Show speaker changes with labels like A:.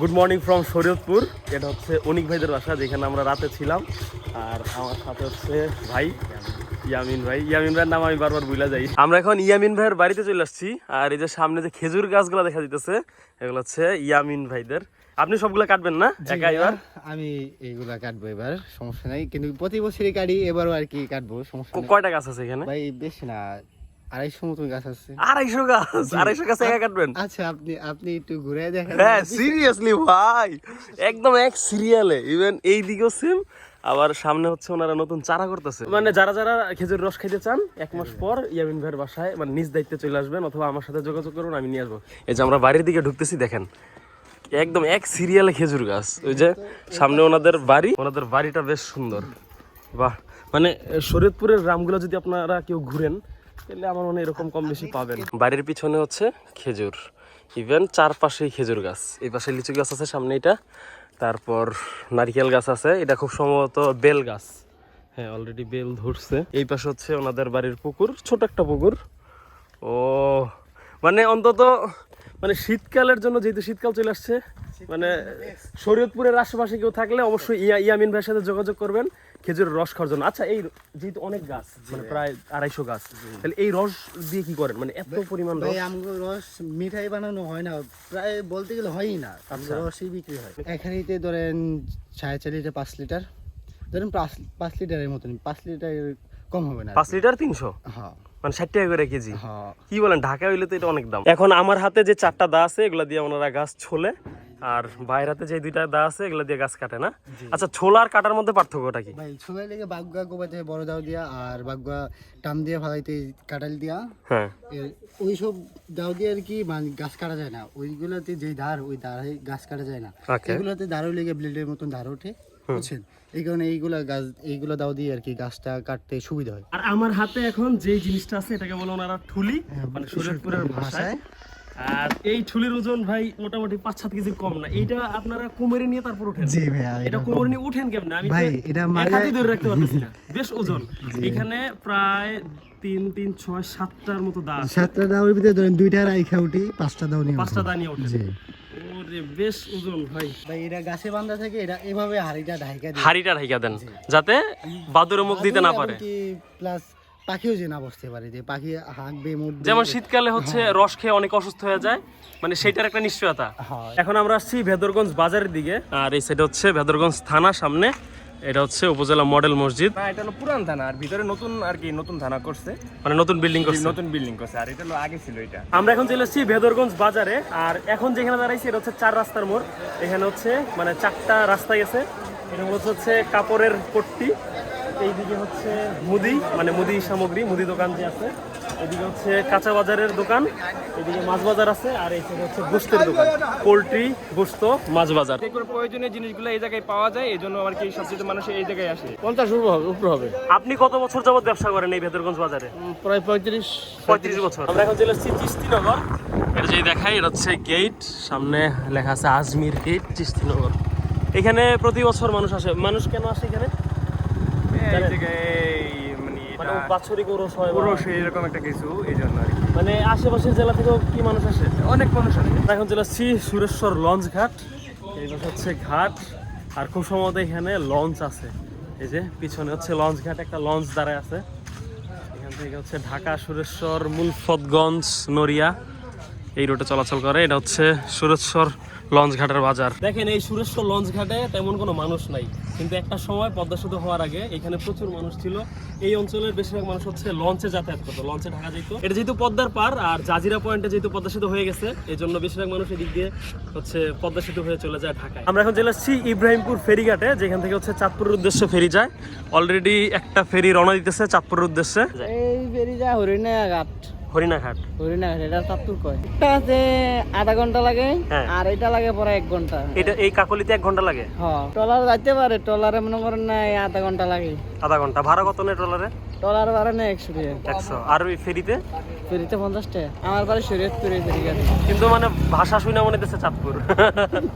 A: Good morning from Shariatpur. এটা হচ্ছে অনিক ভাইদের বাসা যেখানে আমরা রাতে ছিলাম। আর আমার সাথে হচ্ছে ভাই ইয়ামিন ভাই। ইয়ামিন ভাইয়ের নাম আমি বারবার ভুলে যাই। আমরা এখন ইয়ামিন ভাইয়ের বাড়িতে চলে আসছি। আর এই যে সামনে যে খেজুর গাছগুলো দেখা দিতেছে এগুলো হচ্ছে ইয়ামিন ভাইদের। আপনি সবগুলো কাটবেন না? একা এবার?
B: আমি এইগুলা কাটবো এবার সমস্যা নাই। কিন্তু প্রতি বছরই কাটি এবারও আর কি কাটবো সমস্যা
A: কয়টা গাছ আছে এখানে?
B: ভাই বেশি না। আড়াইশো মতন গাছ আছে।
A: আড়াইশো গাছ আড়াইশো গাছ একা কাটবেন?
B: আচ্ছা আপনি আপনি একটু ঘুরে দেখেন।
A: হ্যাঁ সিরিয়াসলি ভাই। একদম এক সিরিয়ালে ইভেন এই দিকেও সেম আবার সামনে হচ্ছে ওনারা নতুন চারা করতেছে। মানে যারা যারা খেজুর রস খাইতে চান এক মাস পর ইয়ামিন ভাইয়ের বাসায় মানে নিজ দায়িত্বে চলে আসবেন অথবা আমার সাথে যোগাযোগ করুন আমি নিয়ে আসব। এই যে আমরা বাড়ির দিকে ঢুকতেছি দেখেন। একদম এক সিরিয়ালে খেজুর গাছ। ওই যে সামনে ওনাদের বাড়ি ওনাদের বাড়িটা বেশ সুন্দর। বাহ। মানে শরীয়তপুরের গ্রামগুলো যদি আপনারা কেউ ঘুরেন তাহলে আমার মনে এরকম কম বেশি পাবেন। বাড়ির পিছনে হচ্ছে খেজুর। ইভেন চারপাশেই খেজুর গাছ। এই পাশে লিচু গাছ আছে সামনে এটা। তারপর নারিকেল গাছ আছে এটা খুব সম্ভবত বেল গাছ। হ্যাঁ অলরেডি বেল ধরছে। এই পাশে হচ্ছে ওনাদের বাড়ির পুকুর ছোট একটা পুকুর। ও মানে অন্তত মানে শীতকালের জন্য যেহেতু শীতকাল চলে আসছে মানে শরীয়তপুরের আশেপাশে কেউ থাকলে অবশ্যই ইয়া ইয়ামিন ভাইয়ের সাথে যোগাযোগ করবেন। খেজুরের রস খাওয়ার জন্য। আচ্ছা এই যেহেতু অনেক গাছ মানে প্রায় আড়াইশো গাছ তাহলে এই রস দিয়ে কি করেন? মানে এত পরিমাণ রস?
B: রস মিঠাই বানানো হয় না প্রায় বলতে গেলে হয়ই না।
A: আচ্ছা।
B: রসই বিক্রি হয়। এখানেতে ধরেন সাড়ে চার লিটার পাঁচ লিটার ধরেন পাঁচ পাঁচ লিটারের মতন পাঁচ লিটার কম হবে না
A: পাঁচ লিটার তিনশো?
B: হ্যাঁ।
A: মানে ষাট টাকা করে কেজি?
B: হ্যাঁ।
A: কি বলেন ঢাকা হইলে তো এটা অনেক দাম। এখন আমার হাতে যে চারটা দা আছে এগুলা দিয়ে ওনারা গাছ ছোলে। আর বাইরের হাতে যে দুইটা দা আছে এগুলা দিয়ে গাছ কাটে না? আচ্ছা ছোলা আর কাটার মধ্যে পার্থক্যটা কি?
B: ভাই সবাই লেগে বাগুয়া গোবাতে বড় দাও দিয়া আর বাগুয়া টান দিয়ে ফালাইতে কাটাল দিয়া।
A: হ্যাঁ।
B: এর- ওইসব দাও দিয়ে আর কি মানে গাছ কাটা যায় না। ওইগুলোতে যে ধার ওই ধারে গাছ কাটা যায় না. এগুলোতে ধারও লেগে ব্লেডের মতন ধার ওঠে বুঝছেন? এই কারণে এইগুলা গাছ এইগুলো দাও দিয়ে আর কি গাছটা কাটতে সুবিধা হয়।
A: আর আমার হাতে এখন যে জিনিসটা আছে এটাকে বলে ওনারা ঠুলি মানে শরীয়তপুরের ভাষায় আর এই ঠুলির ওজন ভাই মোটামুটি পাঁচ সাত কেজির কম না। এইটা আপনারা কোমরে নিয়ে তারপর উঠেন
B: জি ভাইয়া
A: এটা কোমরে নিয়ে উঠেন কেমনে? আমি
B: ভাই, এটা
A: ধরে রাখতে পারতেছি না। বেশ ওজন। এখানে প্রায় তিন তিন ছয় সাতটার মতো দা
B: সাতটা দাওয়ের ভিতরে ধরেন দুইটা রাইখা উঠি পাঁচটা দাও নিয়ে
A: পাঁচটা দা নিয়ে উঠেন। ওরে বেশ ওজন ভাই।
B: ভাই এটা গাছে বান্ধা থাকে এটা এভাবে হাড়িটা ঢাইকা দিয়ে
A: হাড়িটা ঢাইকা দেন যাতে বাদুরে মুখ দিতে না পারে।
B: প্লাস পাখিও যে না বসতে পারে যে পাখি হাঁকবে মুড়বে।
A: যেমন শীতকালে হচ্ছে রস খেয়ে অনেক অসুস্থ হয়ে যায় মানে সেটার একটা নিশ্চয়তা।
B: হ্যাঁ।
A: এখন আমরা আসছি ভেদরগঞ্জ বাজারের দিকে। আর এই সাইড হচ্ছে ভেদরগঞ্জ থানা সামনে এটা হচ্ছে উপজেলা মডেল মসজিদ।
C: না এটা হলো পুরান থানা আর ভিতরে নতুন আর কি নতুন থানা করছে।
A: মানে নতুন বিল্ডিং করছে।
C: নতুন বিল্ডিং করছে আর এটা হলো আগে ছিল এটা।
A: আমরা এখন চলে এসেছি ভেদরগঞ্জ বাজারে আর এখন যেখানে দাঁড়াইছি এটা হচ্ছে চার রাস্তার মোড়। এখানে হচ্ছে মানে চারটা রাস্তা গেছে এটা হচ্ছে কাপড়ের পট্টি। এইদিকে হচ্ছে মুদি মানে মুদি সামগ্রী মুদি দোকান যে আছে। এদিকে হচ্ছে কাঁচা বাজারের দোকান এদিকে মাছ বাজার আছে আর এই সাইডে হচ্ছে গোস্তের দোকান। পোলট্রি গোস্ত মাছ বাজার।
C: যে প্রয়োজনীয় জিনিসগুলো এই জায়গায় পাওয়া যায় এই জন্য আর কি সবচেয়ে মানুষ এই জায়গায় আসে? পঞ্চাশ উপর হবে
A: আপনি কত বছর যাবত ব্যবসা করেন এই ভেতরগঞ্জ বাজারে?
C: প্রায় পঁয়ত্রিশ
A: পঁয়ত্রিশ বছর। আমরা এখন চলে এসেছি চিস্তিনগর। এটা যদি দেখাই এটা হচ্ছে গেট সামনে লেখা আছে আজমির গেট চিস্তিনগর। এখানে প্রতি বছর মানুষ আসে। মানুষ কেন আসে এখানে?
C: মানে
A: মানে বাৎসরিক ওরস হয় বা-
C: এরকম একটা কিছু এই জন্য আর কি।
A: মানে আশেপাশের জেলা থেকেও কি মানুষ আসে?
C: অনেক মানুষ আসে।
A: এখন আসছি সুরেশ্বর লঞ্চ ঘাট। এই হচ্ছে ঘাট আর খুব সম্ভবত এখানে লঞ্চ আছে। এই যে পিছনে হচ্ছে লঞ্চ ঘাট একটা লঞ্চ দাঁড়ায় আছে। এখান থেকে হচ্ছে ঢাকা সুরেশ্বর মুলফতগঞ্জ নড়িয়া। এই রুটে চলাচল করে। এটা হচ্ছে সুরেশ্বর লঞ্চ ঘাটের বাজার। দেখেন এই সুরেশ্বর লঞ্চ ঘাটে তেমন কোনো মানুষ নাই। কিন্তু একটা সময় পদ্মা সেতু হওয়ার আগে এখানে প্রচুর মানুষ ছিল। এই অঞ্চলের বেশিরভাগ মানুষ হচ্ছে লঞ্চে যাতায়াত করতো লঞ্চে ঢাকা যেত। এটা যেহেতু পদ্মার পার আর জাজিরা পয়েন্টে যেহেতু পদ্মা সেতু হয়ে গেছে এই জন্য বেশিরভাগ মানুষ এদিক দিয়ে হচ্ছে পদ্মা সেতু হয়ে চলে যায় ঢাকায়। আমরা এখন চলে আসছি ইব্রাহিমপুর ফেরিঘাটে যেখান থেকে হচ্ছে চাঁদপুরের উদ্দেশ্যে ফেরি যায়। অলরেডি একটা ফেরি রওনা দিতেছে চাঁদপুরের উদ্দেশ্যে।
B: এই ফেরি যায় হরিণা ঘাট
A: হরিণাঘাট।
B: হরিণা ঘাট এটা চাতুর কয়? এটাতে আধা ঘণ্টা লাগে
A: হ্যাঁ।
B: আর এটা লাগে পরে এক ঘণ্টা।
A: এটা এই কাকলিতে এক ঘণ্টা লাগে?
B: হ্যাঁ টলার যাইতে পারে টলারে মনে করেন না আধা ঘণ্টা লাগে।
A: আধা ঘণ্টা। ভাড়া কত নেই ট্রলারে?
B: টলার বারে না একশো টাকা।
A: একশো। আর ওই ফেরিতে?
B: ফেরিতে পঞ্চাশ টাকা। আমার বাড়ি শরীয়তপুরে ফেরি গাড়ি।
A: কিন্তু মানে ভাষা শুনে মনে হচ্ছে চাঁদপুর।